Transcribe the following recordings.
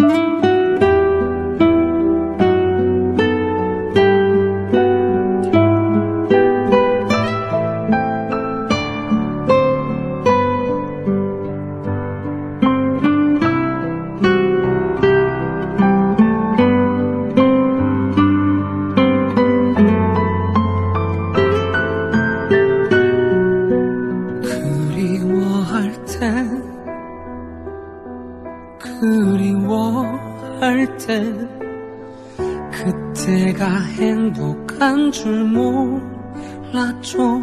그 그리워할 때 그때가 행복한 줄 몰랐죠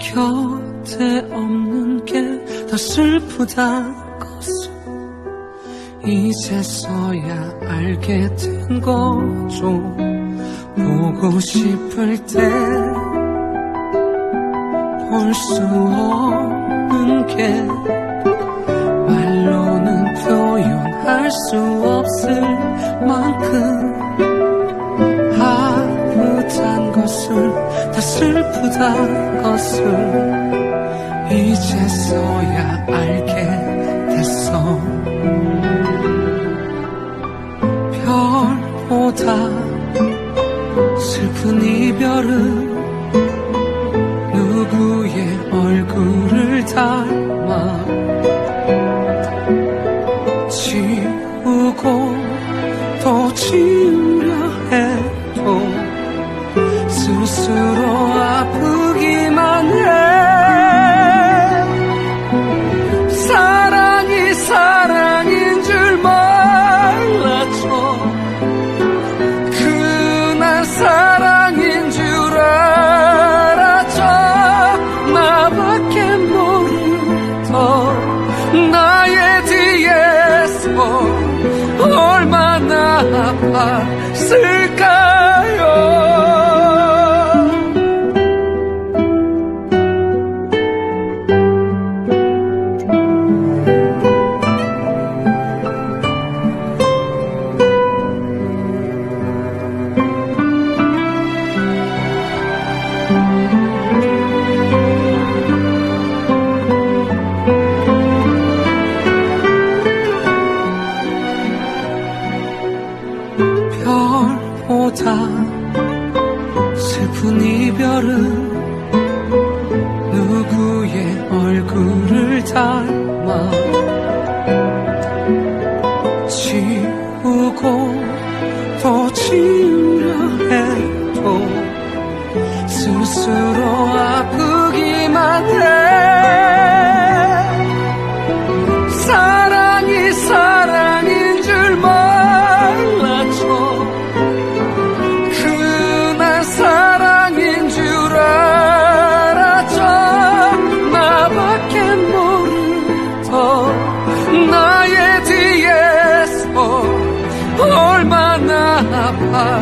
곁에 없는 게 더 슬프다것을 이제서야 알게 된 거죠. 보고 싶을 때 볼 수 없는 게 수 없을 만큼 아무단 것을 다 슬프다 것을 이제서야 알게 됐어. 별보다 슬픈 이별은 누구의 얼굴을 닮아 아팠을까 보다 슬픈 이별은 누구의 얼굴을 닮아 지우고 또 지우려 해도 스스로 얼마